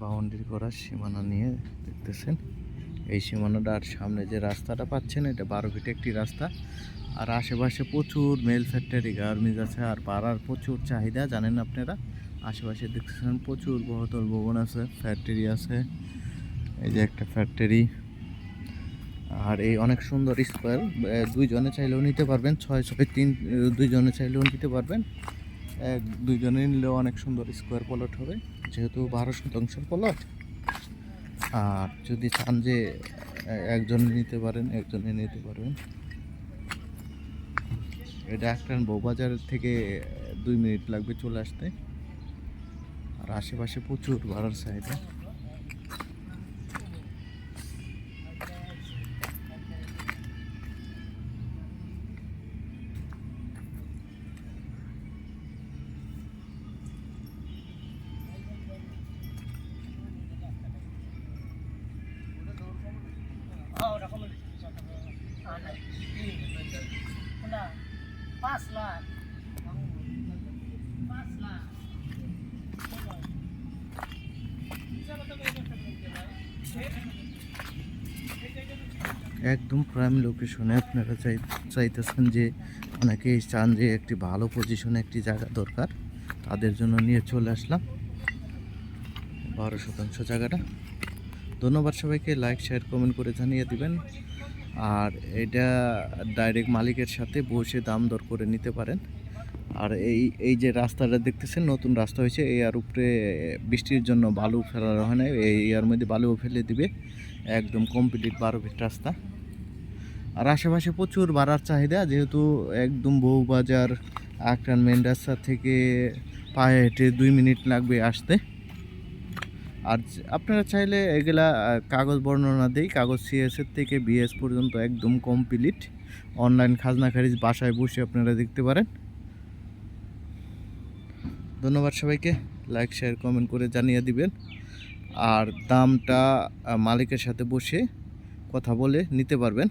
Boundary করা সীমানা নিয়ে দেখতেছেন। এই সীমানাটা আর সামনে যে রাস্তাটা পাচ্ছেন, এটা বারো ফিট একটি রাস্তা। আর আশেপাশে প্রচুর মেল ফ্যাক্টরি, গার্মেন্টস আছে আর পাড়ার প্রচুর চাহিদা, জানেন আপনারা? আশেপাশে দেখতেছেন প্রচুর বহুতল ভবন আছে, ফ্যাক্টরি আছে। এই যে একটা ফ্যাক্টরি। আর এই অনেক সুন্দর স্কোয়ার দুইজনে চাইলেও নিতে পারবেন, ছয় ছয় তিন, দুইজনে চাইলেও নিতে পারবেন। এক দুইজনে নিলেও অনেক সুন্দর স্কোয়ার প্লট হবে। যেহেতু বারো শতাংশের প্লট আর যদি চান যে, একজন নিতে পারেন, একজনে নিতে পারবেন এটা একটা বউবাজার থেকে দুই মিনিট লাগবে চলে আসতে। আর আশেপাশে প্রচুর ভাড়ার চাহিদা একদম প্রাইম লোকেশনে আপনারা চাই চাইতেছেন যে অনেকেই চান যে একটি ভালো পজিশনে একটি জায়গা দরকার। তাদের জন্য নিয়ে চলে আসলাম। বারো শতাংশ জায়গাটা। ধন্যবাদ সবাইকে। লাইক শেয়ার কমেন্ট করে জানিয়ে দিবেন। আর এটা ডাইরেক্ট মালিকের সাথে বসে দাম দর করে নিতে পারেন। আর এই এই যে রাস্তাটা দেখতেছেন, নতুন রাস্তা হয়েছে, এই আর উপরে বৃষ্টির জন্য বালু ফেলানো হয় না এই এর মধ্যে বালুও ফেলে দিবে। একদম কমপ্লিট বারো ফিট রাস্তা। আর আশেপাশে প্রচুর বাড়ার চাহিদা, যেহেতু একদম বউবাজার, আক্রান মেন রাস্তা থেকে পায়ে হেঁটে দুই মিনিট লাগবে আসতে। আর আপনারা চাইলে এগুলা কাগজ বর্ণনা দেই। কাগজ সিএসের থেকে বিএস পর্যন্ত একদম কমপ্লিট অনলাইন খাজনা খারিজ বাসায় বসে আপনারা দেখতে পারেন। ধন্যবাদ সবাইকে। লাইক শেয়ার কমেন্ট করে জানিয়ে দিবেন। আর দামটা মালিকের সাথে বসে কথা বলে নিতে পারবেন।